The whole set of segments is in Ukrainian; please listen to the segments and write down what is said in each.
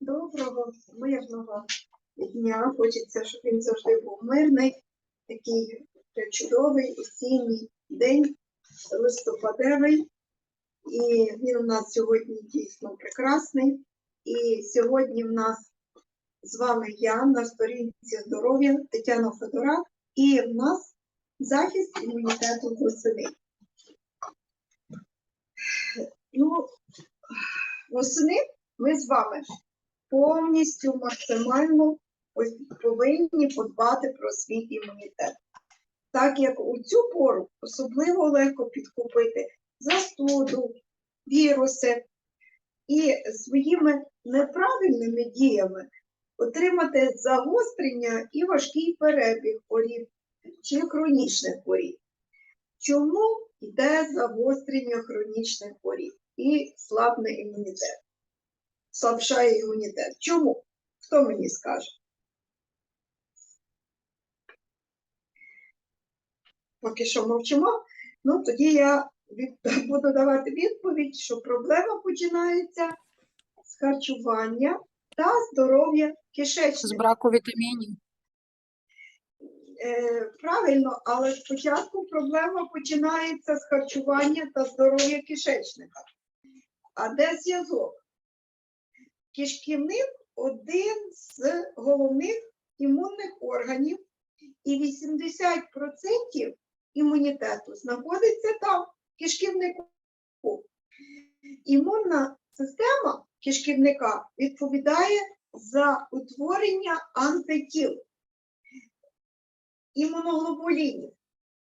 Доброго, мирного дня. Хочеться, щоб він завжди був мирний, такий чудовий осінній день, листопадевий. І він у нас сьогодні дійсно прекрасний. І сьогодні в нас з вами я на сторінці здоров'я Тетяна Федорак, і в нас захист імунітету восени. Ну, восени ми з вами повністю максимально повинні подбати про свій імунітет. Так як у цю пору особливо легко підкупити застуду, віруси і своїми неправильними діями отримати загострення і важкий перебіг хворіб чи хронічних хворіб. Чому йде загострення хронічних хворіб і слабне імунітет? слабшає імунітет. Чому? Хто мені скаже? Поки що мовчимо, ну тоді я від... буду давати відповідь, що проблема починається з харчування та здоров'я З браку вітамінів. Е, правильно, але спочатку проблема починається з харчування та здоров'я кишечника. А де зв'язок? Кишківник один з головних імунних органів, і 80% імунітету знаходиться там, в кишківнику. Імунна система кишківника відповідає за утворення антитіл, імуноглобулінів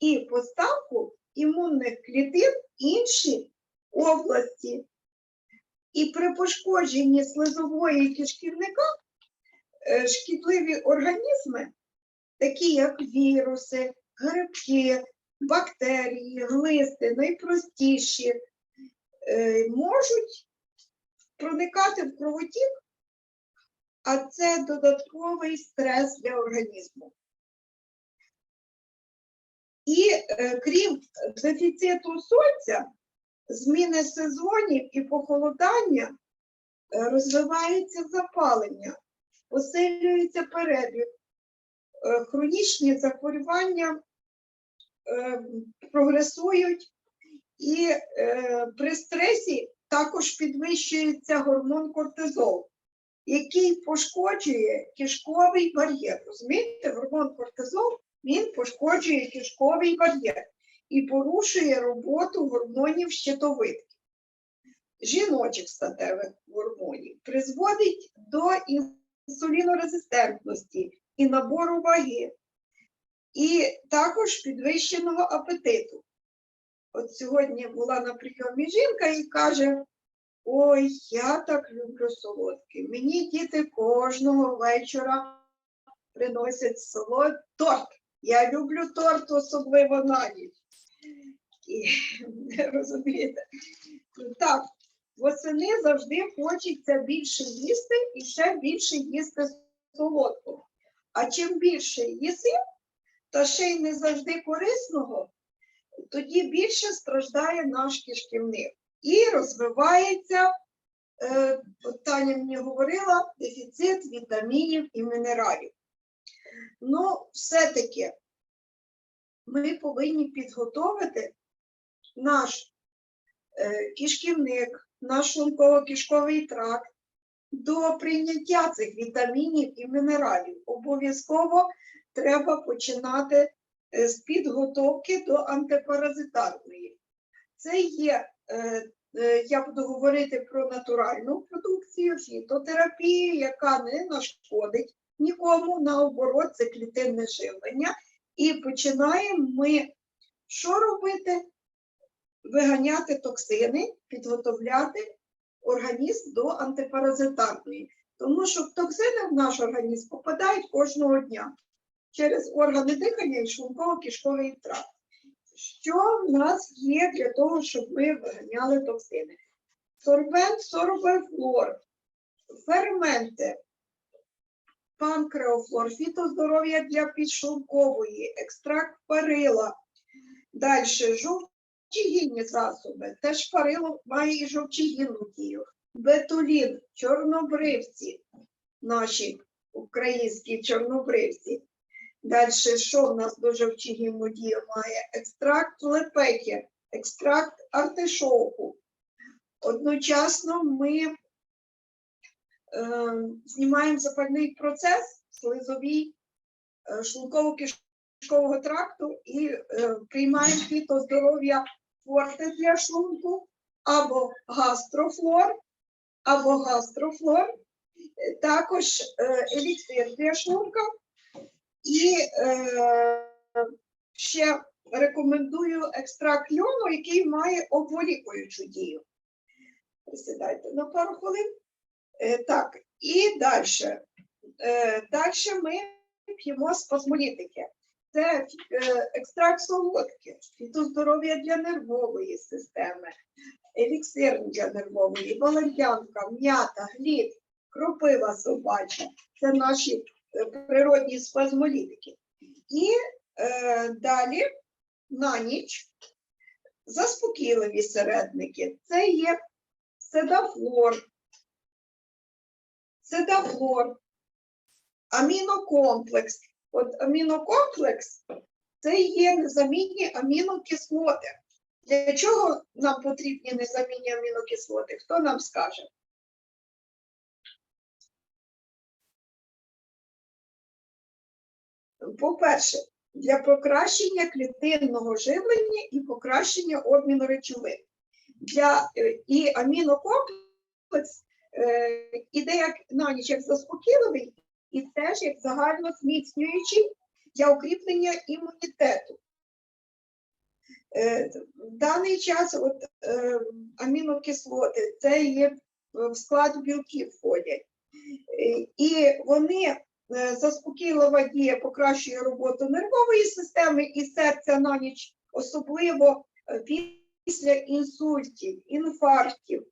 і поставку імунних клітин інші області і при пошкодженні слизової кишківника е, шкідливі організми, такі як віруси, грибки, бактерії, глисти, найпростіші, е, можуть проникати в кровотік, а це додатковий стрес для організму. І е, крім дефіциту сонця, зміни сезонів і похолодання е, розвивається запалення, посилюється перебіг, е, хронічні захворювання прогресують, і при стресі також підвищується гормон кортизол, який пошкоджує кишковий бар'єр. Розумієте, гормон кортизол він пошкоджує кишковий бар'єр і порушує роботу гормонів щитовидки, жіночих статевих гормонів, призводить до інсулінорезистентності і набору ваги, і також підвищеного апетиту. От сьогодні була на прийомі жінка і каже: Ой, я так люблю солодкий. Мені діти кожного вечора приносять солод торт. Я люблю торт, особливо на ніч. І, розумієте? Так, восени завжди хочеться більше їсти і ще більше їсти солодкого. А чим більше їси, та ще й не завжди корисного, тоді більше страждає наш кишківник. І розвивається, е, Таня мені говорила, дефіцит вітамінів і мінералів. Ну, все-таки ми повинні підготовити наш е, кишківник, наш шлунково-кишковий тракт до прийняття цих вітамінів і мінералів. Обов'язково треба починати е, з підготовки до антипаразитарної. Це є, е, я буду говорити про натуральну продукцію, фітотерапію, яка не нашкодить нікому, наоборот, це клітинне живлення. І починаємо ми що робити? Виганяти токсини, підготовляти організм до антипаразитарної. Тому що токсини в наш організм попадають кожного дня через органи дихання і шлунково-кишковий тракт. Що в нас є для того, щоб ми виганяли токсини? Сорбент, сорбефлор, ферменти, панкреофлор, фітоздоров'я для підшлункової, екстракт парила, далі жовчогінні засоби. Те шпарило має і жовчогінну дію. Бетулін, чорнобривці, наші українські чорнобривці. Далі, що в нас до жовчогінну дію має? Екстракт лепехи, екстракт артишоку. Одночасно ми знімаємо запальний процес слизовий е, шлунково-кишкового тракту і е, приймаємо фітоздоров'я форте для шлунку або гастрофлор, або гастрофлор, Е, також еліксир для шлунка. І ще рекомендую екстракт льону, який має обволікуючу дію. Присідайте на пару хвилин. Е, так, і далі. Е, далі ми п'ємо спазмолітики. Це е, екстракт солодки, фітоздоров'я для нервової системи, еліксир для нервової, валер'янка, м'ята, глід, кропива собача. Це наші природні спазмолітики. І е, далі на ніч заспокійливі середники. Це є седафлор, седафлор, амінокомплекс. От амінокомплекс це є незамінні амінокислоти. Для чого нам потрібні незамінні амінокислоти? Хто нам скаже? По-перше, для покращення клітинного живлення і покращення обміну речовин. Для, е, і амінокомплекс іде як на ніч як заспокійливий і теж як загально зміцнюючий для укріплення імунітету. Е, в даний час от, е, амінокислоти це є в склад білків входять. Е, І вони е, заспокійлива дія покращує роботу нервової системи і серця на ніч, особливо е, після інсультів, інфарктів, е,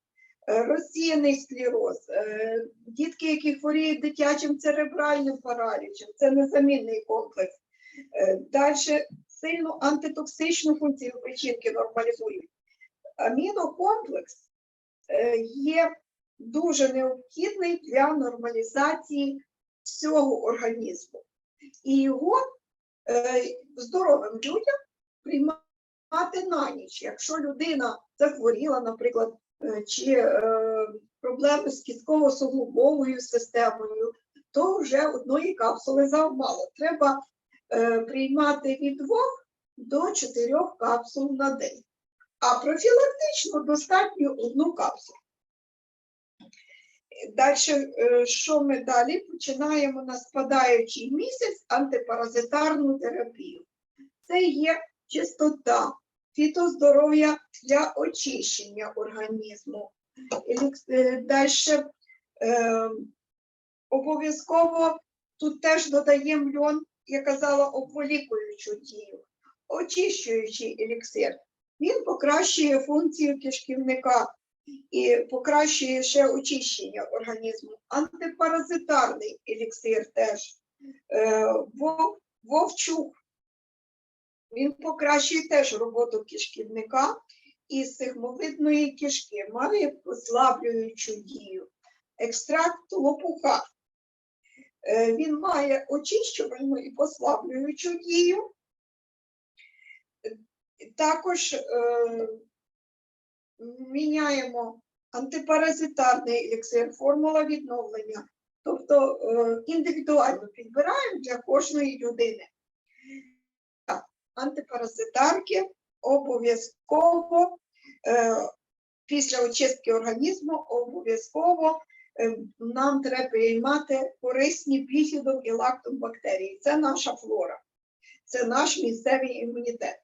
розсіяний склероз, е, дітки, які хворіють дитячим церебральним паралічем, це незамінний комплекс. Далі сильну антитоксичну функцію печінки нормалізують. Амінокомплекс е, є дуже необхідний для нормалізації всього організму. І його е, здоровим людям приймати на ніч. Якщо людина захворіла, наприклад, е, чи е, проблеми з кістково-суглобовою системою, то вже одної капсули замало. Треба е, приймати від 2 до 4 капсул на день. А профілактично достатньо одну капсулу. Далі, що ми далі? Починаємо на спадаючий місяць антипаразитарну терапію. Це є чистота, фітоздоров'я для очищення організму. Далі е, обов'язково тут теж додаємо льон, я казала, обволікуючу дію, очищуючий еліксир. Він покращує функцію кишківника і покращує ще очищення організму. Антипаразитарний еліксир теж. Е, Вовчук. Він покращує теж роботу кишківника і сигмовидної кишки, має послаблюючу дію. Екстракт лопуха. Е, Він має очищувальну і послаблюючу дію. Також е, міняємо антипаразитарний еліксир, формула відновлення, тобто е, індивідуально підбираємо для кожної людини. Антипаразитарки обов'язково е, після очистки організму обов'язково е, нам треба приймати корисні біфідом і лактобактерії. Це наша флора, це наш місцевий імунітет.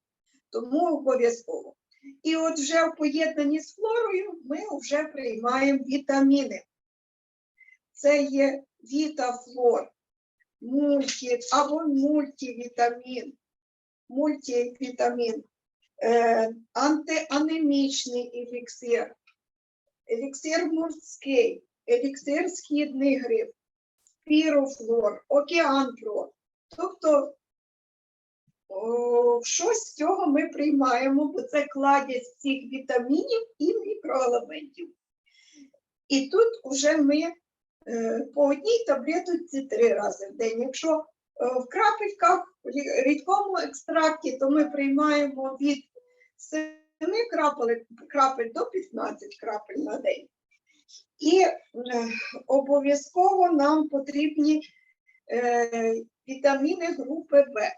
Тому обов'язково. І от вже в поєднанні з флорою ми вже приймаємо вітаміни. Це є вітафлор, мульті або мультивітамін, мультивітамін, е, антианемічний еліксир, еліксир морський, еліксир східний гриб, пірофлор, океанфлор. Тобто що з цього ми приймаємо, бо це кладять всіх вітамінів і мікроелементів. І тут вже ми е, по одній таблетці три рази в день. Якщо в крапельках, в рідкому екстракті, то ми приймаємо від 7 крапель, крапель до 15 крапель на день. І е, обов'язково нам потрібні е, вітаміни групи В.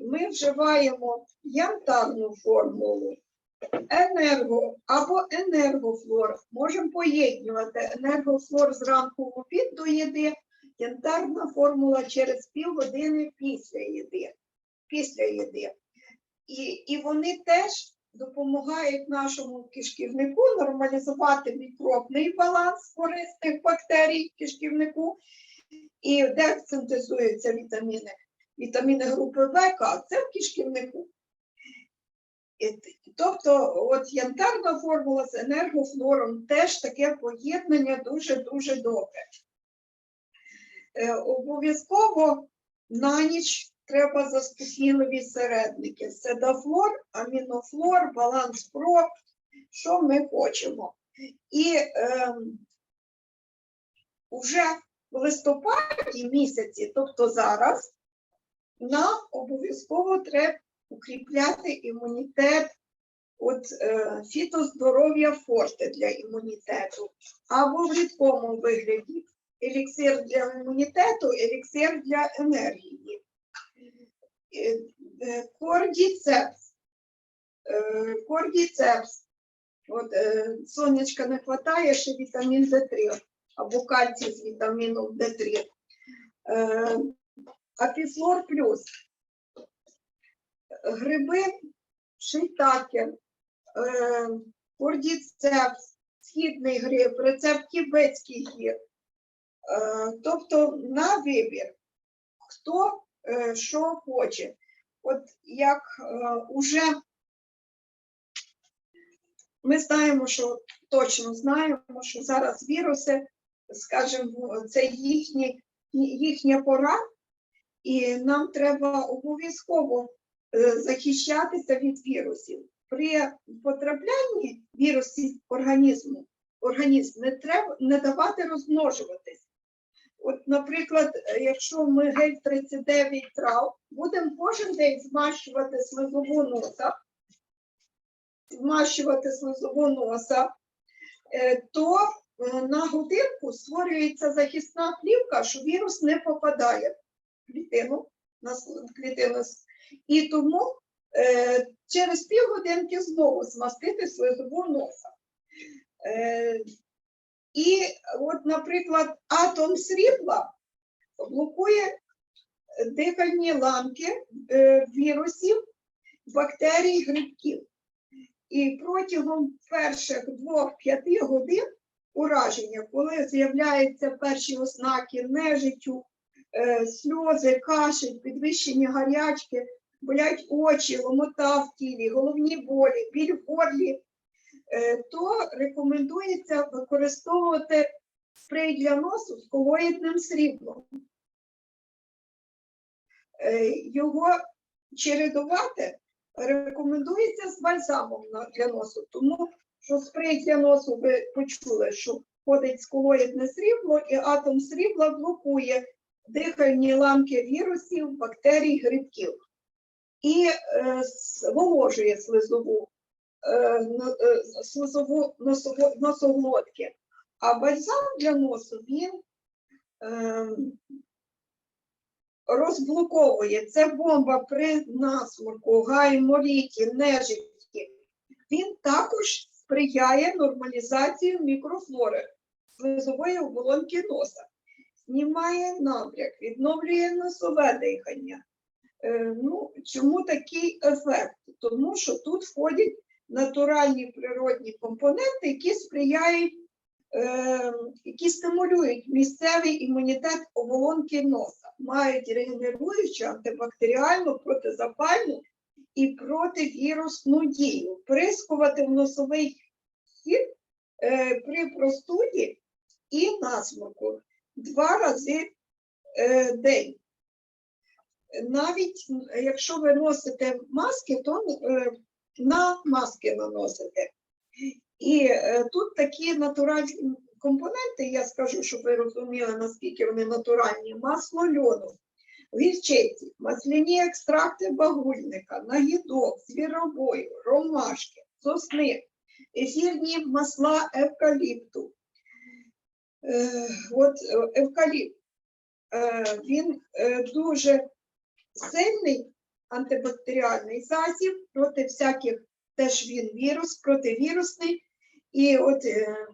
Ми вживаємо янтарну формулу, енерго або енергофлор. Можемо поєднувати енергофлор зранку в обід до їди, янтарна формула через півгодини після їди. Після їди. І, і вони теж допомагають нашому кишківнику нормалізувати мікробний баланс корисних бактерій в кишківнику, і де синтезуються вітаміни. Вітаміни групи В, К, це в кишківнику. Тобто, от янтарна формула з енергофлором теж таке поєднання дуже-дуже добре. Е, Обов'язково на ніч треба заспокійливі середники. Седафлор, амінофлор, баланс про, що ми хочемо. І ем, вже в листопаді місяці, тобто зараз, нам обов'язково треба укріпляти імунітет, от е, фітоздоров'я форте для імунітету, або в рідкому вигляді еліксир для імунітету, еліксир для енергії. Е, е, Кордіцепс. Е, Кордіцепс. От сонечка не вистачає, ще вітамін Д3 або кальцій з вітаміном Д3. Е, Апіфлор плюс. Гриби шийтаке, е, кордіцепс, східний гриб, рецепт тібетський гір. Е, тобто на вибір, хто е, що хоче. От як е, уже ми знаємо, що точно знаємо, що зараз віруси, скажімо, це їхні, їхня пора, і нам треба обов'язково захищатися від вірусів. При потраплянні вірусів організму організм не треба не давати розмножуватись. От, наприклад, е, якщо ми гель 39 трав, будемо кожен день змащувати слизову носа, змащувати слизову носа, е, то е, на годинку створюється захисна плівка, що вірус не попадає в клітину, на клітину. І тому через півгодинки знову змастити слизову носа. І от, наприклад, атом срібла блокує дихальні ламки е, вірусів, бактерій, грибків. І протягом перших 2-5 годин ураження, коли з'являються перші ознаки нежиттю, е, сльози, кашель, підвищення гарячки, болять очі, ломота в тілі, головні болі, біль в горлі, е, то рекомендується використовувати спрей для носу з колоїдним сріблом. Е, Його чередувати рекомендується з бальзамом для носу, тому що спрей для носу ви почули, що входить з колоїдне срібло, і атом срібла блокує дихальні ламки вірусів, бактерій, грибків і е, зволожує слизову, носоглотки. А бальзам для носу він е, розблоковує. Це бомба при насморку, гайморіті, нежитті. Він також сприяє нормалізації мікрофлори слизової оболонки носа, знімає набряк, відновлює носове дихання. Е, ну, чому такий ефект? Тому що тут входять натуральні природні компоненти, які сприяють, е, які стимулюють місцевий імунітет оболонки носа, мають регенеруючу, антибактеріальну, протизапальну і противірусну дію. Прискувати в носовий хід е, при простуді і насморку два рази е, день. навіть якщо ви носите маски, то е, на маски наносите. І е, тут такі натуральні компоненти, я скажу, щоб ви розуміли, наскільки вони натуральні. Масло льону, гірчиці, масляні екстракти багульника, нагідок, звіробою, ромашки, сосни, ефірні масла евкаліпту. Е, От е, евкаліпт, е, він дуже сильний антибактеріальний засіб проти всяких, теж він вірус, противірусний. І от е,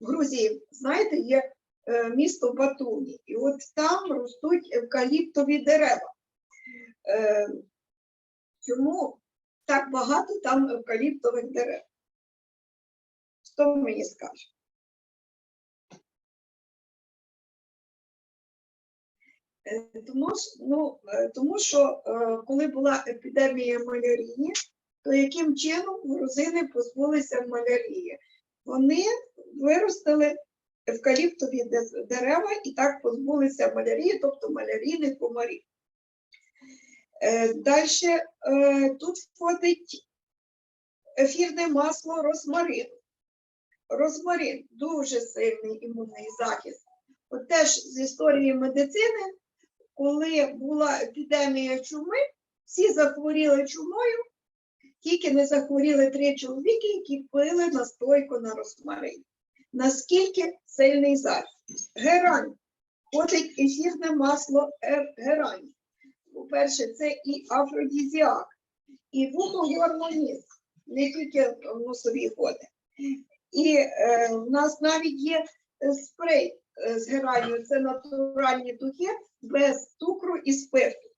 в Грузії, знаєте, є е, місто Батумі, і от там ростуть евкаліптові дерева. Е, Чому так багато там евкаліптових дерев? Хто мені скаже? Тому, ну, е, тому що е, коли була епідемія малярії, то яким чином грузини позбулися малярії? Вони виростили евкаліптові дерева і так позбулися малярії, тобто малярійних комарів. Далі тут входить ефірне масло розмарину. Розмарин дуже сильний імунний захист. От теж з історії медицини, коли була епідемія чуми, всі захворіли чумою, тільки не захворіли три чоловіки, які пили настойку на розмарин. Наскільки сильний захист? Герань. Входить ефірне масло герань. По-перше, це і афродізіак, і вугогормоніст, не тільки в носові ходи. І е, в нас навіть є е, спрей е, з геранью, це натуральні духи без цукру і спирту.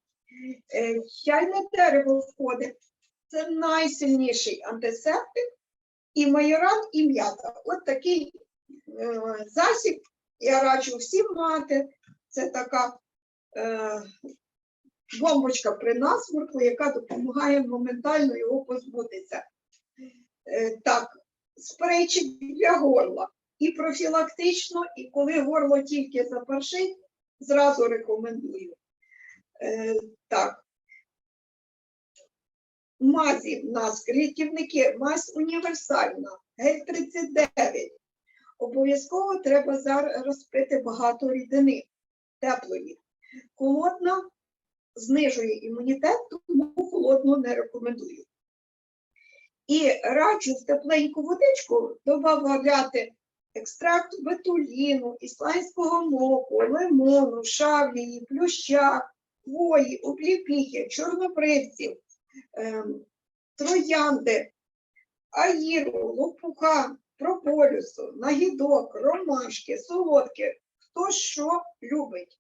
Е, чайне дерево входить, це найсильніший антисептик, і майоран, і м'ята. От такий е, засіб я раджу всім мати. Це така е, бомбочка при насморку, яка допомагає моментально його позбутися. Е, так, спрейчик для горла. І профілактично, і коли горло тільки запаршить, зразу рекомендую. Е, так. Мазі в нас рятівники, мазь універсальна, гель 39. Обов'язково треба зараз пити багато рідини теплої. Холодна знижує імунітет, тому холодну не рекомендую. І раджу в тепленьку водичку додавати екстракт бетуліну, ісландського моку, лимону, шавлії, плюща, хвої, обліпіхи, чорнобривців, ем, троянди, аїру, лопуха, прополюсу, нагідок, ромашки, солодке, хто що любить.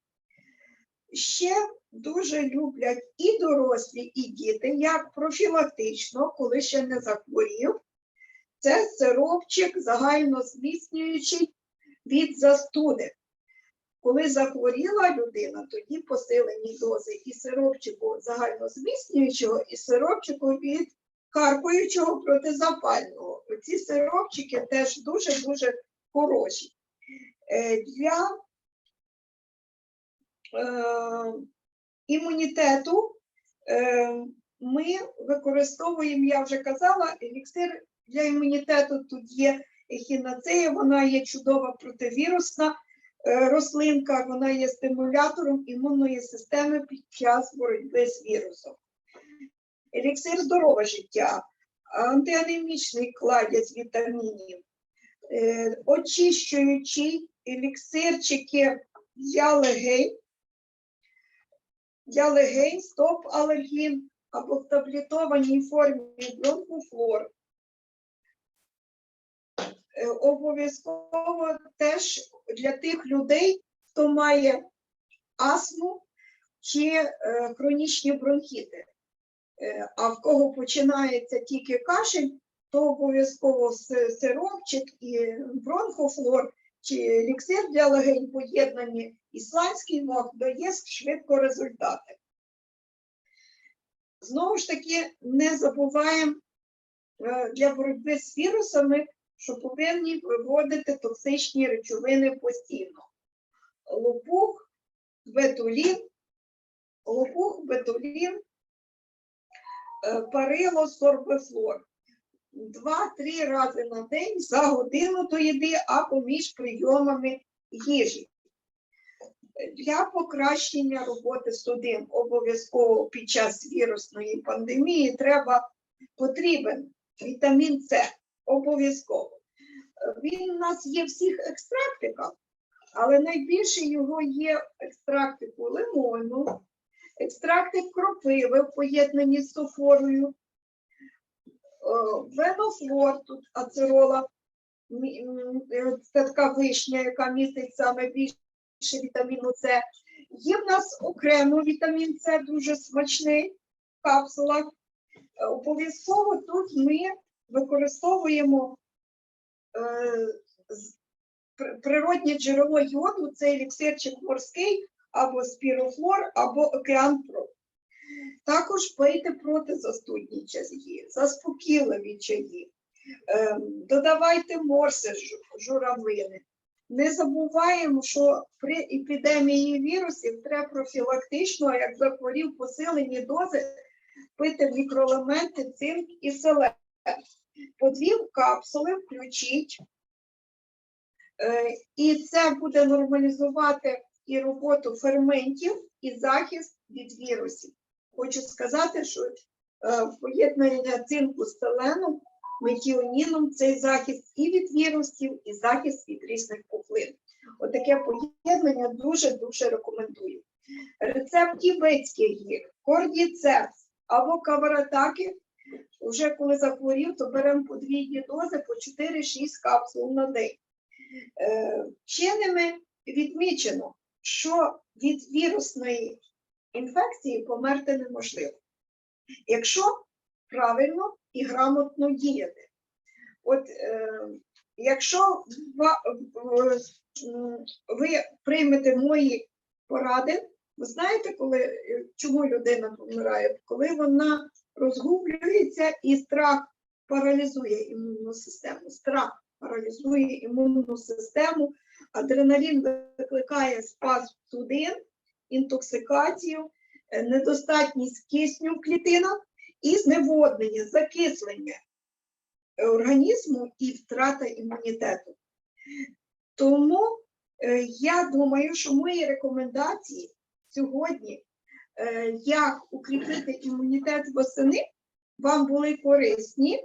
Ще дуже люблять і дорослі, і діти, як профілактично, коли ще не захворів. Це сиропчик загально зміцнюючий від застуди. Коли захворіла людина, тоді посилені дози і сиропчику загальнозміцнюючого, і сиропчику від каркуючого протизапального. Оці сиропчики теж дуже-дуже хороші. Е, Для е, імунітету е, ми використовуємо, я вже казала, еліксир для імунітету. Тут є ехінацея, вона є чудова противірусна е, рослинка, вона є стимулятором імунної системи під час боротьби з вірусом. Еліксир здорове життя, антианемічний кладязь вітамінів, е, очищуючий еліксирчики для легень, для легень, стоп-алергін або в таблетованій формі бронхофлор. Е, Обов'язково теж для тих людей, хто має астму чи е, хронічні бронхіти. Е, А в кого починається тільки кашель, то обов'язково сиропчик і бронхофлор чи еліксир для легень поєднані ісландський мох дає швидко результати. Знову ж таки, не забуваємо для боротьби з вірусами, що повинні виводити токсичні речовини постійно. Лопух, ветулін, лопух, бетулін, е, парило, сорбефлор. Два-три рази на день за годину до їди або між прийомами їжі. Для покращення роботи судин обов'язково під час вірусної пандемії треба потрібен вітамін С. Обов'язково. Він у нас є всіх екстрактиках, але найбільше його є в екстрактику лимону, екстрактик кропиви в поєднанні з софорою, е, венофлор, тут ацерола, е, це така вишня, яка містить саме більше вітаміну С. Є в нас окремо вітамін С, дуже смачний в капсулах. Е, Обов'язково тут ми використовуємо е, природнє джерело йоду, це еліксирчик морський, або спірофлор, або океан про. Також пийте протизастудні чаї, заспокійливі чаї, Ем, додавайте морси жу- журавлини. Не забуваємо, що при епідемії вірусів треба профілактично, як захворів посилені дози, пити мікроелементи, цинк і селен. По дві капсули включіть, Е, і це буде нормалізувати і роботу ферментів, і захист від вірусів. Хочу сказати, що е, поєднання цинку з селеном, метіоніном цей захист і від вірусів, і захист від різних пухлин. Отаке поєднання дуже-дуже рекомендую. Рецепт тібетських гір, кордіцепс або каваратаки. Вже коли захворів, то беремо подвійні дози по 4-6 капсул на день. Е, Вченими відмічено, що від вірусної інфекції померти неможливо, якщо правильно і грамотно діяти. От е, якщо ви приймете мої поради, ви знаєте, коли, чому людина помирає? Коли вона розгублюється і страх паралізує імунну систему. Страх паралізує імунну систему, адреналін викликає спазм судин, інтоксикацію, е, недостатність кисню в клітинах і зневоднення, закислення організму і втрата імунітету. Тому е, я думаю, що мої рекомендації сьогодні, як укріпити імунітет восени, вам були корисні.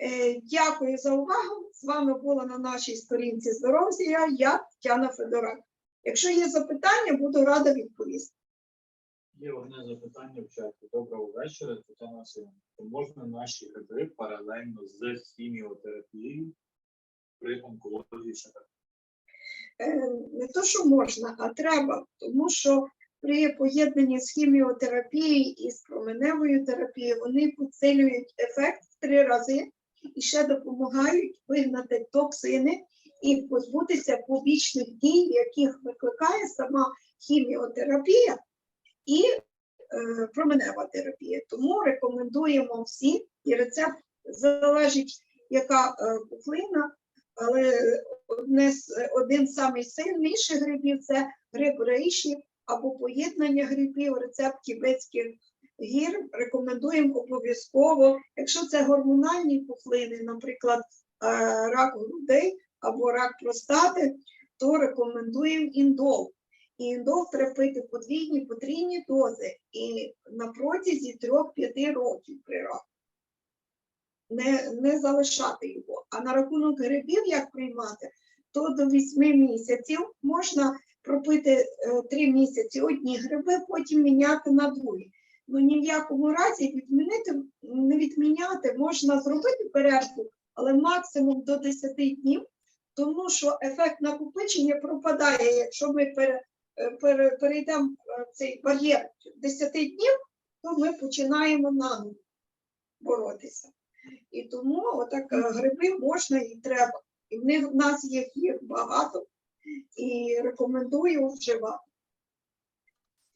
Е, Дякую за увагу. З вами була на нашій сторінці здоров'я я Тетяна Федорак. Якщо є запитання, буду рада відповісти. Є одне запитання в чаті. Доброго вечора, Тетяна Васильівна. Чи можна наші гриби паралельно з хіміотерапією при онкології ще? Е, Не то, що можна, а треба, тому що при поєднанні з хіміотерапією і з променевою терапією вони підсилюють ефект в три рази і ще допомагають вигнати токсини і позбутися побічних дій, яких викликає сама хіміотерапія і е, променева терапія. Тому рекомендуємо всі, і рецепт залежить, яка е, пухлина, але одне один з самих сильніших грибів це гриб рейші або поєднання грибів, рецепт тібетських гір. Рекомендуємо обов'язково, якщо це гормональні пухлини, наприклад, е, рак грудей або рак простати, то рекомендуємо індол. І індол треба пити подвійні, потрійні дози і на протязі 3-5 років при раку. Не, не залишати його. А на рахунок грибів, як приймати, то до 8 місяців можна пропити 3 місяці одні гриби, потім міняти на другі. Ну ні в якому разі відмінити, не відміняти, можна зробити перерву, але максимум до 10 днів, тому що ефект накопичення пропадає, якщо ми е, пере, перейдемо е, цей бар'єр 10 днів, то ми починаємо наново боротися. І тому отак е, гриби можна і треба. І в них в нас їх є багато і рекомендую вживати.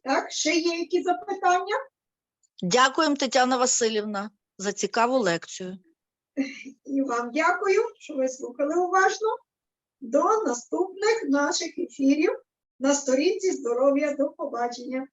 Так, ще є які запитання? Дякуємо, Тетяна Васильівна, за цікаву лекцію. І вам дякую, що ви слухали уважно. До наступних наших ефірів на сторінці здоров'я. До побачення.